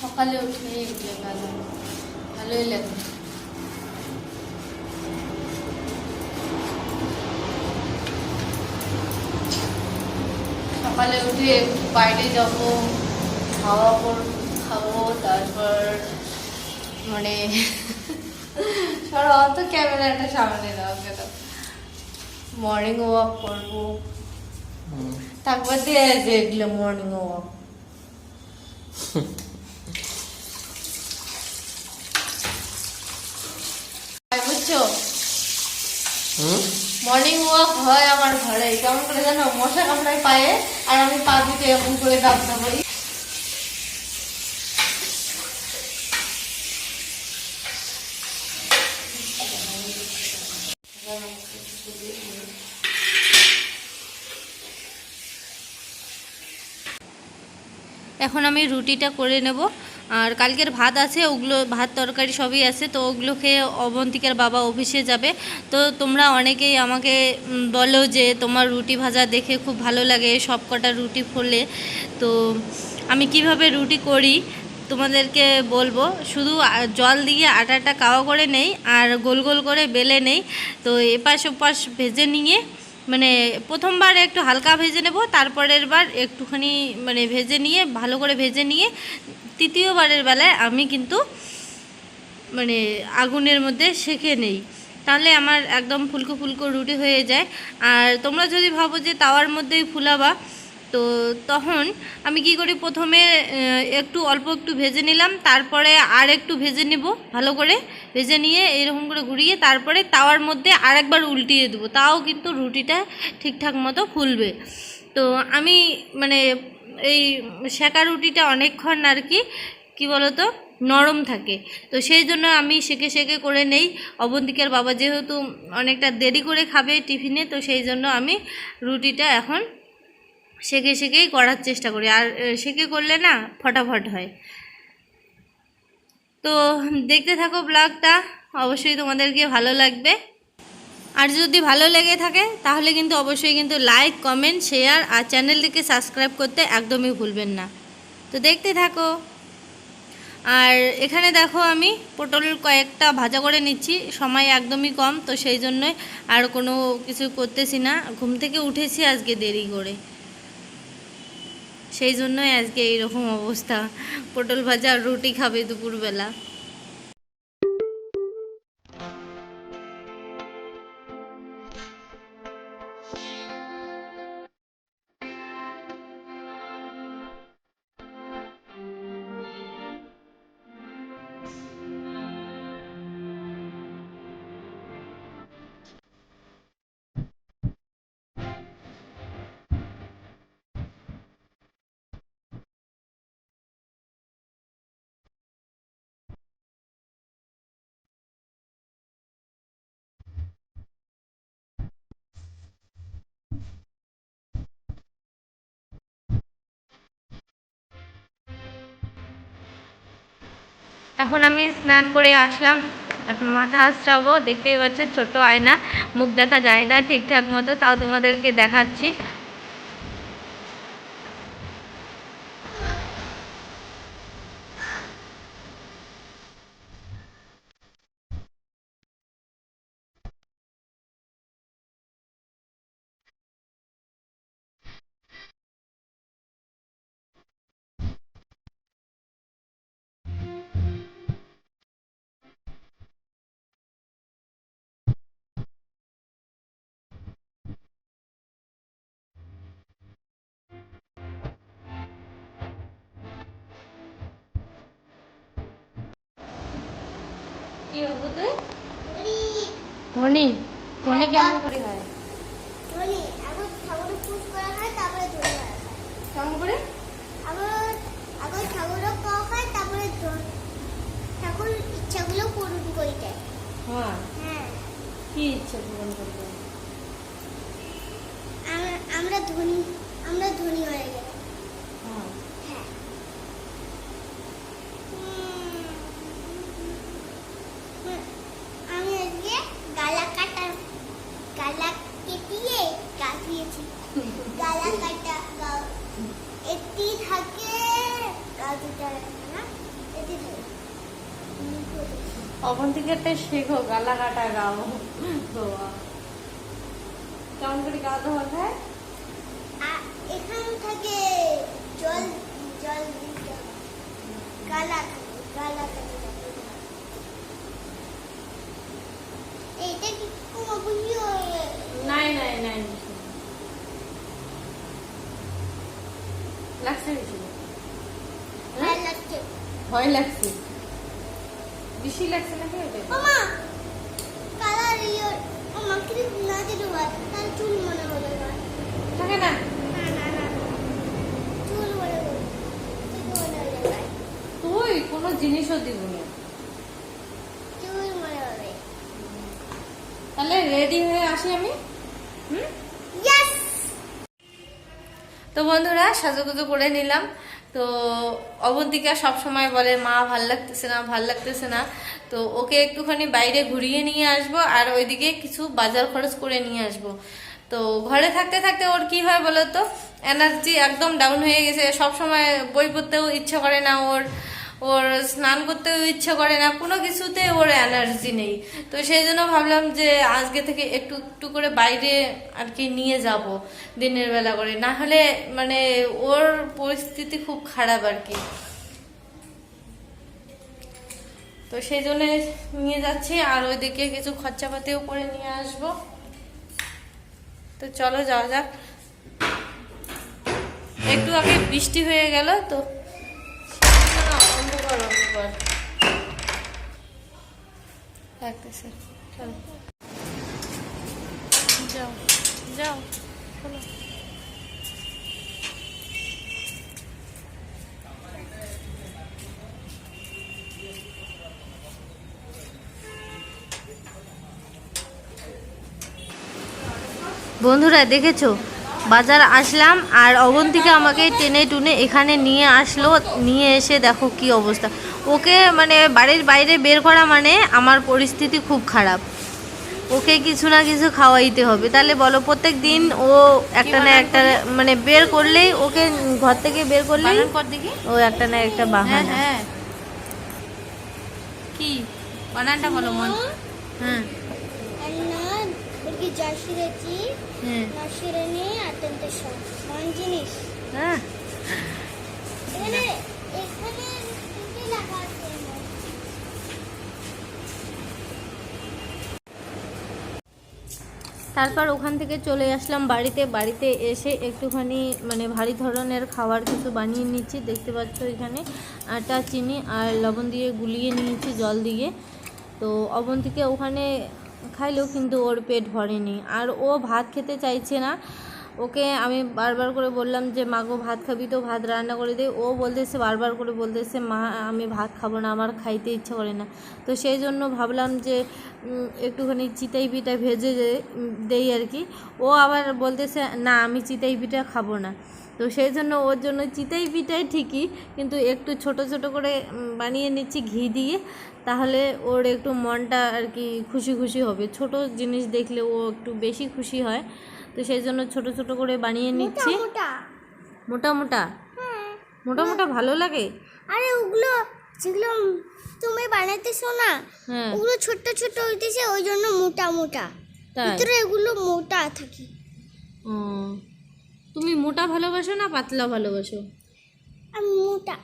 সকালে উঠে এগুলো ভালো ভালোই লাগে। সকালে উঠে বাইরে যাব খাওয়া কর খাব তারপর মানে সরো অত ক্যামেরাটা সামনে দাও কেন? মর্নিং ওয়াক করব। তারপর দিয়ে যে এগুলো মর্নিং ওয়াক বুঝছ হুম মর্নিং ওয়াক হয় আমার ঘরে। কেমন করে জানো, মশা কামড়ায় পায়ে, আর আমি পা দুটো এরকম করে দাবতে পারি এখন আমি রুটিটা করে নেব। আর কালকের ভাত আছে, ওগুলো, ভাত তরকারি সবই আছে, তো ওগুলো খেয়ে অবন্তিকার বাবা অফিসে যাবে। তো তোমরা অনেকেই আমাকে বলো যে তোমার রুটি ভাজা দেখে খুব ভালো লাগে সব কটা রুটি ফোলে। তো আমি কীভাবে রুটি করি তোমাদেরকে বলব। শুধু জল দিয়ে আটাটা কাওয়া করে নেই আর গোল গোল করে বেলে নেই। তো এপাশ ওপাশ ভেজে নিয়ে মানে প্রথমবার একটু হালকা ভেজে নেব, তারপরের বার একটুখানি মানে ভেজে নিয়ে, ভালো করে ভেজে নিয়ে তৃতীয়বারের বেলায় আমি কিন্তু মানে আগুনের মধ্যে সেঁকে নেই। তাহলে আমার একদম ফুলকো ফুলকো রুটি হয়ে যায়। আর তোমরা যদি ভাবো যে তাওয়ার মধ্যেই ফুলাবা, তো তখন আমি কি করি, প্রথমে একটু অল্প একটু ভেজে নিলাম, তারপরে আর একটু ভেজে নেব ভালো করে। ভেজে নিয়ে এরকম করে ঘুরিয়ে তারপরে তাওয়ার মধ্যে আরেকবার উল্টিয়ে দেবো। তাও কিন্তু রুটিটা ঠিকঠাক মতো ফুলবে। তো আমি মানে এই সেকা রুটিটা অনেকক্ষণ আর কি কি বলতো, নরম থাকে। তো সেই জন্য আমি সেকে সেকে করে নেই। অবন্তিকার বাবা যেহেতু অনেকটা দেরি করে খাবে টিফিনে, তো সেই জন্য আমি রুটিটা এখন সেকে সেকেই করার চেষ্টা করি। আর সেকে করলে না ফটাফট হয়। তো দেখতে থাকো ব্লগটা। অবশ্যই তোমাদেরকে ভালো লাগবে। আর যদি ভালো লেগে থাকে, তাহলে কিন্তু অবশ্যই কিন্তু লাইক কমেন্ট শেয়ার আর চ্যানেলটিকে সাবস্ক্রাইব করতে একদমই ভুলবেন না। তো দেখতে থাকো। আর এখানে দেখো আমি পটল কয়েকটা ভাজা করে নিচ্ছি, সময় একদমই কম, তো সেই জন্যই আর কোনো কিছু করতেছি না। ঘুম থেকে উঠেছি আজকে দেরি করে। সেই জন্যই আজকে এইরকম অবস্থা। পটল ভাজা আর রুটি খাবে দুপুরবেলা। এখন আমি স্নান করে আসলাম। এখন মাথা আশ্রাবো দেখতেই পাচ্ছি ছোট আয়না। মুখ দেখা যায় না ঠিকঠাক মতো, তাও তোমাদেরকে দেখাচ্ছি। কি হব তুই ধনী ধনী কেমন করে হয়? ধনী আগে ঠাকুর পুজ করা হয় তারপরে ধনী হয়। কেমন করে আবার আগে ঠাকুরও পাওয়া হয় তারপরে ঠাকুর ইচ্ছাগুলো পূরণ করে দেয়। হ্যাঁ? হ্যাঁ। কি ইচ্ছা পূরণ করবে? আমরা ধনী আমরা ধনী হয়ে গেলাম হ্যাঁ হ্যাঁ উম, হুম, আমি আজকে গালা কাটা গালা কেটিয়ে কাটিয়েছি গালা কাটা গা- একটি থাকে গা দুটা রাখে না অবন্তিকাটা শেখো গালা কাটা গাও। কেমন করে গাওয়া হয় আর এখান থেকে জল জল দিতে গালা গালা এইটা কি কোনো বুঝি নাই নাই নাই। লাগছে লাগছে। ভয় লাগছে। বেশি লাগছে নাকি ওটা মামা কালার ইয়ে মামা কি না দিতে পার তার চুল মনে হবে থাকে না? তুই। কোনো জিনিসও দিব না। তাহলে রেডি হয়ে আসি আমি? হুম? তো বন্ধুরা সাজুগুজু করে নিলাম। তো অবন্তিকা সব সময় বলে, মা, ভালো লাগতেছে না, ভালো লাগতেছে না। তো ওকে একটুখানি বাইরে ঘুরিয়ে নিয়ে আসব আর ওইদিকে কিছু বাজার খরচ করে নিয়ে আসব। তো ঘরে থাকতে থাকতে ওর কি হয় বলো তো এনার্জি একদম ডাউন হয়ে গেছে। সব সময় বই পড়তেও ইচ্ছা করে না ওর। ওর স্নান করতেও ইচ্ছে করে না, কোনো কিছুতে ওর এনার্জি নেই। তো সেই জন্য ভাবলাম যে আজকে থেকে একটু একটু করে বাইরে আর কি নিয়ে যাব দিনের বেলা করে। না হলে মানে ওর পরিস্থিতি খুব খারাপ আর কি। তো সেই জন্য নিয়ে যাচ্ছি, আর ওইদিকে কিছু খরচাপাতিও করে নিয়ে আসব। তো চলো যাওয়া যাক। একটু আগে বৃষ্টি হয়ে গেল, তো না, অন্ধকার অন্ধকার লাগতেছে। চলো। যাও যাও বন্ধুরা দেখেছ? বাজার আসলাম আর অবন্তিকা আমাকে টেনে টুনে এখানে নিয়ে আসলো নিয়ে এসে দেখো কি অবস্থা। ওকে মানে বাড়ির বাইরে বের করা মানে আমার পরিস্থিতি খুব খারাপ। ওকে কিছু না কিছু খাওয়াইতে হবে। তাহলে বলো প্রত্যেক দিন ও একটা না একটা মানে বের করলেই ওকে ঘর থেকে বের করলেই কর দেখি। ও একটা না একটা হ্যাঁ বাহানা। হ্যাঁ কি? বানানটা বলো মন। হ্যাঁ জিনিস। হ্যাঁ। তারপর ওখান থেকে চলে আসলাম বাড়িতে। বাড়িতে এসে একটুখানি মানে ভারী ধরনের খাবার কিছু বানিয়ে নিচ্ছি। দেখতে পাচ্ছ এখানে আটা চিনি আর লবণ দিয়ে গুলিয়ে নিয়েছি জল দিয়ে। তো অবন্তিকে ওখানে খাইলেও কিন্তু ওর পেট ভরেনি। আর ও ভাত খেতে চাইছে না। ওকে আমি বারবার করে বললাম যে মাগো ভাত খাবি তো? ভাত রান্না করে দে। ও বলতেছে, বারবার করে বলতেছে, মা, আমি ভাত খাব না, আমার খাইতে ইচ্ছে করে না। তো সেই জন্য ভাবলাম যে একটুখানি চিতাই পিঠা ভেজে দেই আর কি। ও আবার বলতেছে, না, আমি চিতাই পিঠা খাব না। তো সেই জন্য ওর জন্য চিতাই পিঠাই ঠিকই কিন্তু একটু ছোট ছোট করে বানিয়ে নিচ্ছি ঘি দিয়ে তাহলে ওর একটু মনটা আর কি খুশি খুশি হবে। ছোট জিনিস দেখলে ও একটু বেশি খুশি হয় তো সেই জন্য ছোট ছোট করে বানিয়ে নিচ্ছি। মোটা। মোটা মোটা? হ্যাঁ। মোটা মোটা ভালো লাগে? আরে ওগুলো যেগুলো তুমি বানাইতেছো না হ্যাঁ। ওগুলো ছোট ছোট হইতেছে ওই জন্য মোটা মোটা। তাই? ভিতরে এগুলো মোটা থাকে। ও। তুমি মোটা ভালোবাসো না পাতলা ভালোবাসো? আমি মোটা।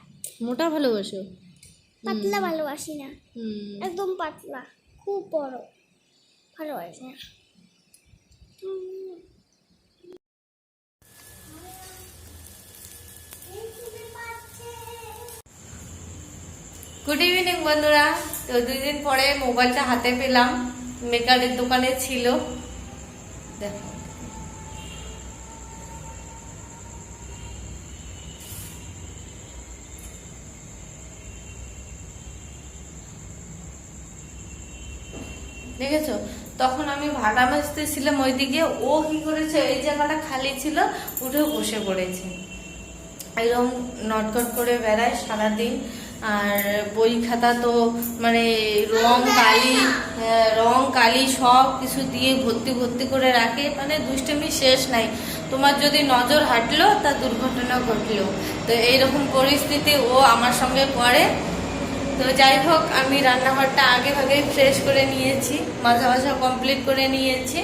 মোটা ভালোবাসো? পাতলা ভালোবাসি না। একদম পাতলা খুব বড়। ভালোবাসি না। গুড ইভিনিং বন্ধুরা। তো দুই দিন পরে মোবাইলটা হাতে পেলাম। মেকারের দোকানে ছিল। দেখো। দেখেছ? তখন আমি ভাড়া ছিলাম ওইদিকে ও কি করেছে এই জায়গাটা খালি ছিল উঠে বসে পড়েছে। এরকম নটকট করে বেড়ায় সারাদিন আর বই খাতা তো মানে রং কালি হ্যাঁ, রং কালি সব কিছু দিয়ে ভর্তি ভর্তি করে রাখে মানে দুষ্টমি শেষ নাই। তোমার যদি নজর হাঁটলো তা দুর্ঘটনা ঘটলো। তো এইরকম পরিস্থিতি ও আমার সঙ্গে পড়ে। তো যাই হোক, আমি রান্নাঘরটা আগে ভাগে ফ্রেশ করে নিয়েছি, মাজা মাজা কমপ্লিট করে নিয়েছি।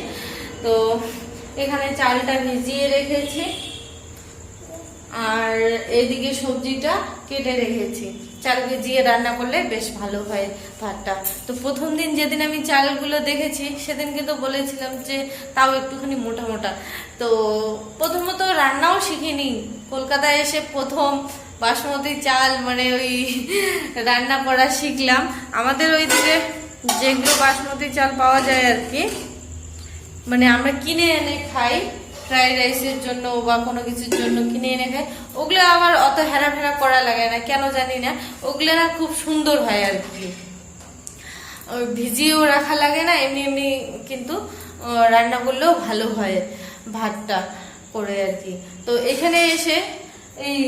তো এখানে চালটা ভিজিয়ে রেখেছি, আর এদিকে সবজিটা কেটে রেখেছি। চাল ভিজিয়ে রান্না করলে বেশ ভালো হয় ভাতটা। তো প্রথম দিন যেদিন আমি চালগুলো দেখেছি সেদিন কিন্তু বলেছিলাম যে তাও একটুখানি মোটা মোটা। তো প্রথমত রান্নাও শিখিনি। কলকাতায় এসে প্রথম বাসমতি চাল মানে ওই রান্না করা শিখলাম। আমাদের ওইদিকে যেগুলো বাসমতি চাল পাওয়া যায় আর কি মানে আমরা কিনে এনে খাই ফ্রাইড রাইসের জন্য বা কোনো কিছুর জন্য কিনে এনে খাই। ওগুলো আবার অত হেরা ফেরা করা লাগে না, কেন জানি না। ওগুলো না খুব সুন্দর হয় আর কি। ভিজিয়েও রাখা লাগে না, এমনি এমনি কিন্তু রান্না করলেও ভালো হয় ভাতটা করে আর কি। তো এখানে এসে এই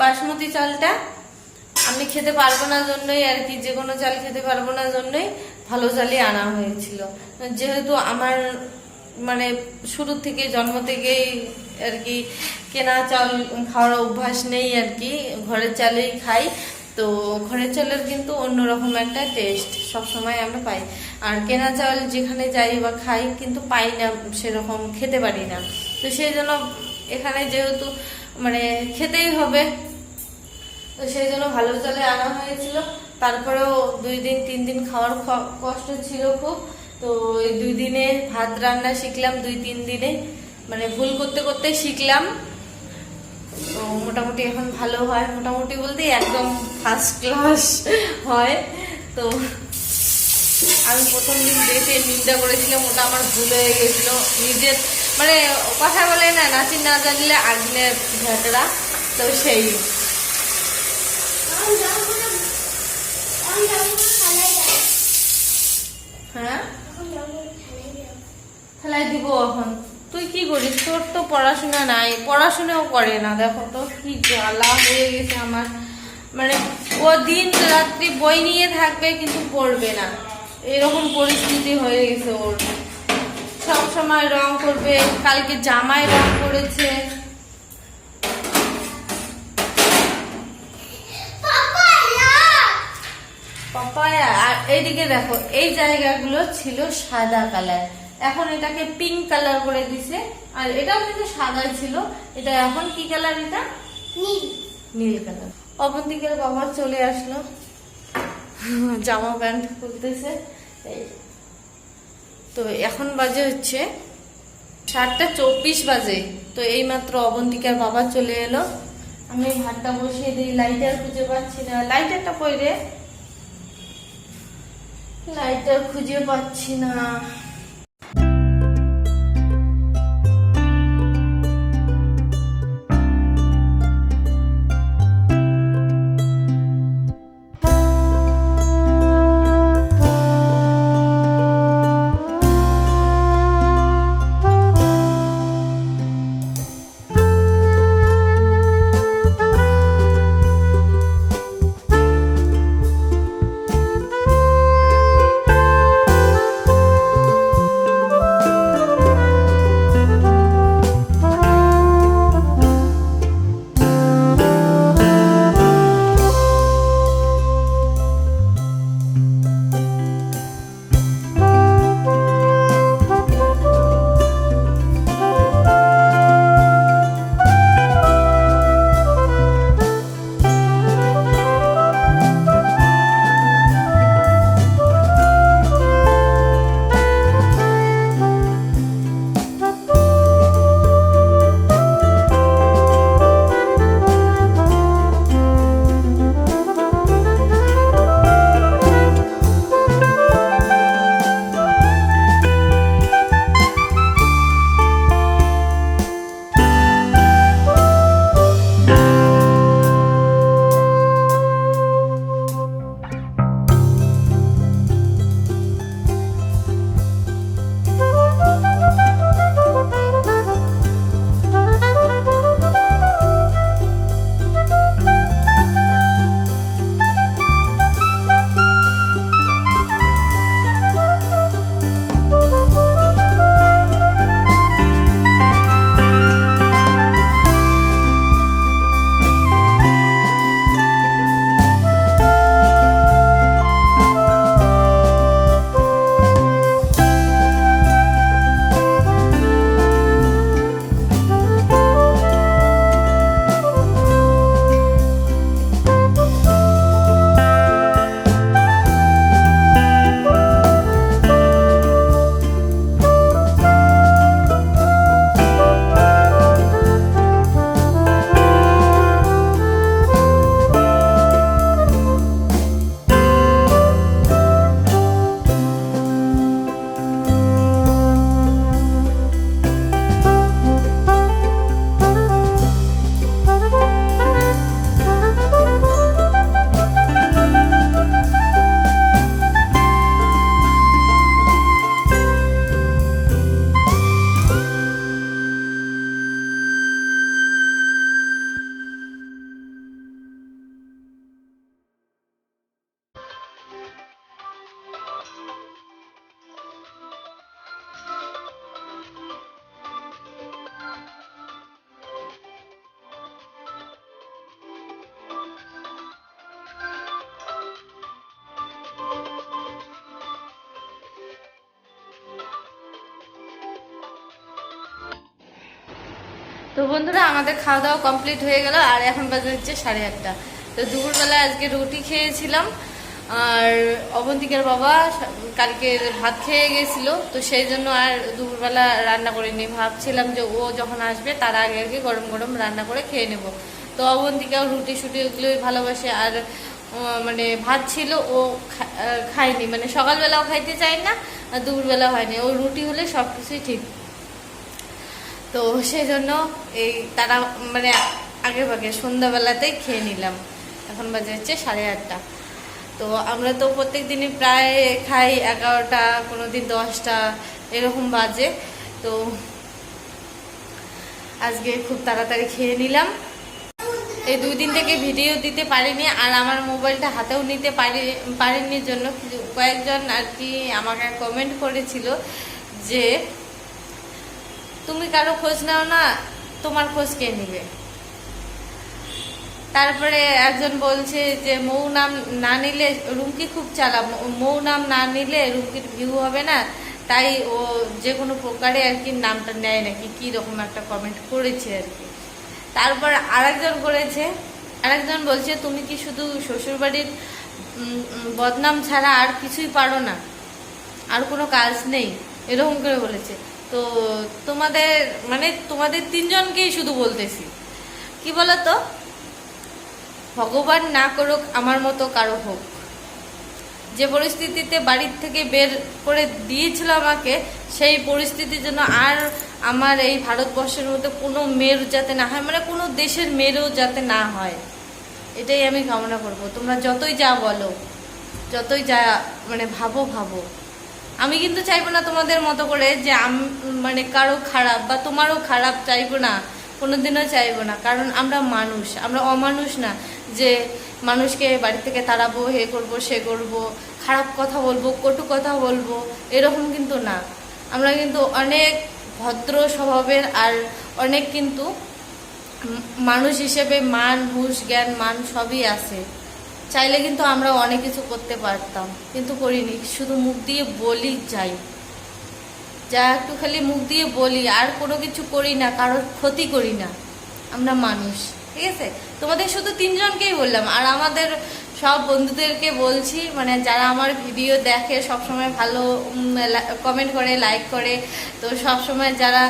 বাসমতি চালটা আমি খেতে পারব না জন্যই আর কি, যে কোনো চাল খেতে পারব না জন্যই ভালো চালই আনা হয়েছিল। যেহেতু আমার মানে শুরু থেকে জন্ম থেকেই আর কি কেনা চাল খাওয়ার অভ্যাস নেই আর কি, ঘরের চালেই খাই। তো ঘরের চালের কিন্তু অন্যরকম একটা টেস্ট সব সময় আমরা পাই। আর কেনা চাল যেখানে যাই বা খাই কিন্তু পাই না, সেরকম খেতে পারি না। তো সেই জন্য এখানে যেহেতু মানে খেতেই হবে। তো সেই জন্য ভালো চালে আনা হয়েছিল। তারপরেও দুই দিন, তিন দিন খাওয়ার কষ্ট ছিল খুব। তো এই দুই দিনে ভাত রান্না শিখলাম, দুই, তিন দিনে। মানে ভুল করতে করতে শিখলাম। তো মোটামুটি এখন ভালো হয়। মোটামুটি বলতে একদম ফার্স্ট ক্লাস হয়। তো আমি প্রথম দিন দেখে নিন্দা করেছিলাম, ওটা আমার ভুল হয়ে গেছিল। নিজের মানে কথা বলে না নাচি না জানলে আগলে ঝাঁকড়া তো সেই। হ্যাঁ? খালাই দিব এখন। তুই কি করিস? তোর তো পড়াশোনা নাই, পড়াশোনাও করে না। দেখো তো কি জ্বালা হয়ে গেছে আমার। মানে ও দিন রাত্রি বই নিয়ে থাকবে কিন্তু পড়বে না। এরকম পরিস্থিতি হয়ে গেছে ওর। সব সময় রং করবে কালকে জামায় রং করেছে। আর এইদিকে দেখো এই জায়গাগুলো ছিল সাদা কালার। এখন এটাকে পিঙ্ক কালার করে দিছে আর এটাও কিন্তু সাদা ছিল। এটা এখন কি কালার এটা? নীল। নীল কালার অবন্তিকের বাবা চলে আসলো। জামা প্যান্ট খুলতেছে। এই। তো এখন বাজে হচ্ছে সাতটা চব্বিশ বাজে। তো এইমাত্র অবন্তিকার বাবা চলে এলো। আমি ভাতটা বসিয়ে দিই লাইটার খুঁজে পাচ্ছি না। লাইটারটা রে? লাইটার খুঁজে পাচ্ছি না। তো বন্ধুরা, আমাদের খাওয়া দাওয়া কমপ্লিট হয়ে গেল, আর এখন বাজে হচ্ছে সাড়ে আটটা। তো দুপুরবেলা আজকে রুটি খেয়েছিলাম, আর অবন্তিকার বাবা কালকে ভাত খেয়ে গেছিল, তো সেই জন্য আর দুপুরবেলা রান্না করিনি। ভাবছিলাম যে ও যখন আসবে, তার আগে আগে গরম গরম রান্না করে খেয়ে নেব। তো অবন্তিকাও রুটি শুটি ওগুলোই ভালোবাসে, আর মানে ভাত ছিল, ও খায়নি। মানে সকালবেলাও খাইতে চায় না, আর দুপুরবেলাও হয়নি ও রুটি হলে সব কিছুই ঠিক। তো সেই জন্য এই তারা মানে আগে ভাগে সন্ধ্যাবেলাতেই খেয়ে নিলাম। এখন বাজে হচ্ছে সাড়ে আটটা। তো আমরা তো প্রত্যেক দিনই প্রায় খাই এগারোটা কোনো দিন দশটা, এরকম বাজে। তো আজকে খুব তাড়াতাড়ি খেয়ে নিলাম। এই দুই দিন থেকে ভিডিও দিতে পারিনি আর আমার মোবাইলটা হাতেও নিতে পারি, পারিনি জন্য। কয়েকজন আর কি আমাকে কমেন্ট করেছিল যে তুমি কারও খোঁজ নাও না, তোমার খোঁজ কে নিবে? তারপরে একজন বলছে যে, মৌ নাম না নিলে রুমকি খুব চালা মৌ নাম না নিলে রুমকির ভিউ হবে না। তাই ও যে কোনো প্রকারে আর কি নামটা নেয় নাকি, কি রকম একটা কমেন্ট করেছে আর কি। তারপর আরেকজন করেছে, আরেকজন বলছে, তুমি কি শুধু শ্বশুরবাড়ির বদনাম ছাড়া আর কিছুই পারো না? আর কোনো কাজ নেই? এরকম করে বলেছে। তো তোমাদের মানে তোমাদের তিনজনকেই শুধু বলতেছি। কি বলতো? ভগবান না করুক, আমার মতো কারও হোক। যে পরিস্থিতিতে বাড়ির থেকে বের করে দিয়েছিল আমাকে, সেই পরিস্থিতির জন্য আর আমার এই ভারতবর্ষের মধ্যে কোনো মেয়ের যাতে না হয় মানে কোনো দেশের মেয়েরও যাতে না হয়, এটাই আমি কামনা করব। তোমরা যতই যা বলো, যতই যা মানে ভাবো ভাবো। আমি কিন্তু চাইব না তোমাদের মতো করে যে আম মানে কারও খারাপ বা তোমারও খারাপ চাইব না, কোনোদিনও চাইব না। কারণ আমরা মানুষ, আমরা অমানুষ না যে মানুষকে বাড়ি থেকে তাড়াবো, হে করব, সে করব, খারাপ কথা বলব, কটু কথা বলব, এরকম কিন্তু না। আমরা কিন্তু অনেক ভদ্র স্বভাবের আর অনেক কিন্তু মানুষ হিসেবে মান, হুঁশ, জ্ঞান, মান সবই আছে। চাইলে কিন্তু আমরা অনেক কিছু করতে পারতাম, কিন্তু করিনি। শুধু মুখ দিয়ে বলি যাই। যা একটু খালি মুখ দিয়ে বলি, আর কোনো কিছু করি না, কারোর ক্ষতি করি না। আমরা মানুষ, ঠিক আছে? তোমাদের শুধু তিনজনকেই বললাম, আর আমাদের সব বন্ধুদেরকে বলছি মানে যারা আমার ভিডিও দেখে সব সময় ভালো কমেন্ট করে লাইক করে, তো সব সময় যারা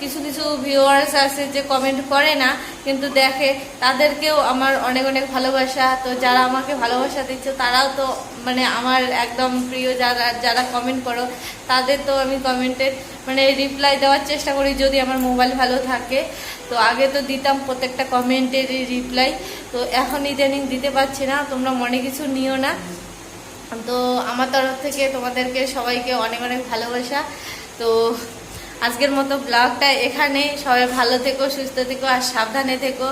কিছু কিছু ভিউয়ার্স আছে যে কমেন্ট করে না, কিন্তু দেখে তাদেরকেও আমার অনেক অনেক ভালোবাসা। তো যারা আমাকে ভালোবাসা দিচ্ছে, তারাও তো মানে আমার একদম প্রিয় যারা যারা কমেন্ট করো, তাদের তো আমি কমেন্টের মানে রিপ্লাই দেওয়ার চেষ্টা করি যদি আমার মোবাইল ভালো থাকে। তো আগে তো দিতাম প্রত্যেকটা কমেন্টের রিপ্লাই তো এখন ইদানিং দিতে পারছি না, তোমরা মনে কিছু নিও না। তো আমার তরফ থেকে তোমাদেরকে সবাইকে অনেক অনেক ভালোবাসা। তো আজকের মতো ব্লগটা এখানে সবাই ভালো থেকো, সুস্থ থেকো আর সাবধানে থেকো।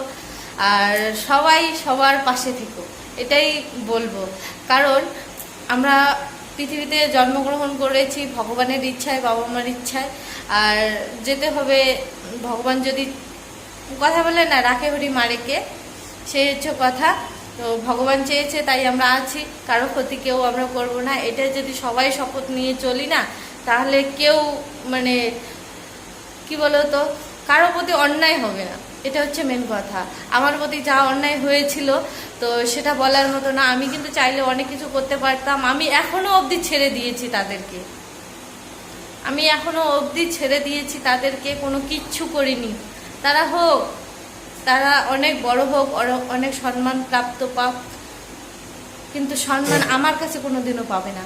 আর সবাই সবার পাশে থেকো, এটাই বলব। কারণ আমরা পৃথিবীতে জন্মগ্রহণ করেছি ভগবানের ইচ্ছায়, বাবা মার ইচ্ছায়। আর যেতে হবে, ভগবান যদি কথা বলে না, রাখে হরি মারেকে। সেই হচ্ছে কথা। তো ভগবান চেয়েছে, তাই আমরা আছি। কারও ক্ষতি কেউ আমরা করব না। এটা যদি সবাই শপথ নিয়ে চলি না, তাহলে কেউ মানে কি বলতো? কারও প্রতি অন্যায় হবে না। এটা হচ্ছে মেন কথা। আমার প্রতি যা অন্যায় হয়েছিল, তো সেটা বলার মতো না। আমি কিন্তু চাইলে অনেক কিছু করতে পারতাম। আমি এখনও অবধি ছেড়ে দিয়েছি তাদেরকে। আমি এখনও অবধি ছেড়ে দিয়েছি তাদেরকে। কোনো কিচ্ছু করিনি। তারা হোক, তারা অনেক বড় হোক অনেক সম্মান প্রাপ্ত পাক। কিন্তু সম্মান আমার কাছে কোনোদিনও পাবে না।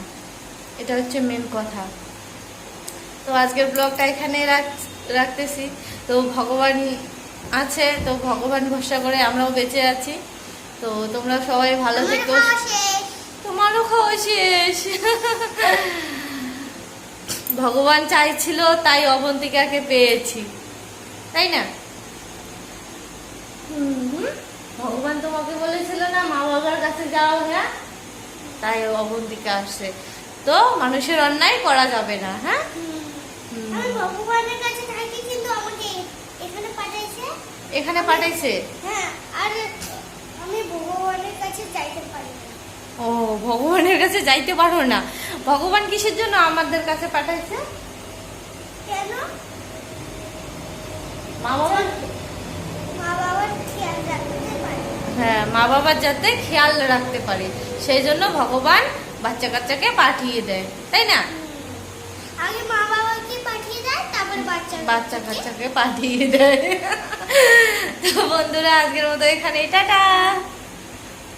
এটা হচ্ছে মেন কথা। তো আজকের ব্লগটা এখানে রাখ- রাখতেছি। তো ভগবান আছে তো ভগবান ভরসা করে আমরাও বেঁচে আছি। তো তোমরা সবাই ভালো থেকো। তোমারও খাওয়া শেষ। ভগবান চাইছিল তাই অবন্তিকাকে পেয়েছি। তাই না? ভগবান তোমাকে বলেছিল না মা বাবার কাছে যাও হ্যাঁ? তাই অবন্তিকা আসছে। তো মানুষের অন্যায় করা যাবে না হ্যাঁ? ভগবানের কাছে এখানে পাঠাইছে? হ্যাঁ আর ও ভগবানের কাছে যাইতে পারো না। ভগবান কিসের জন্য আমাদের কাছে পাঠাইছে? কেন? হ্যাঁ মা বাবার যাতে খেয়াল রাখতে পারে। সেই জন্য ভগবান বাচ্চা কাচ্চাকে পাঠিয়ে দেয় তাই না? আগে মা বাবা বাচ্চা কাচ্চাকে পাঠিয়ে দেয়। তো বন্ধুরা আজকের মতো এখানে টাটা।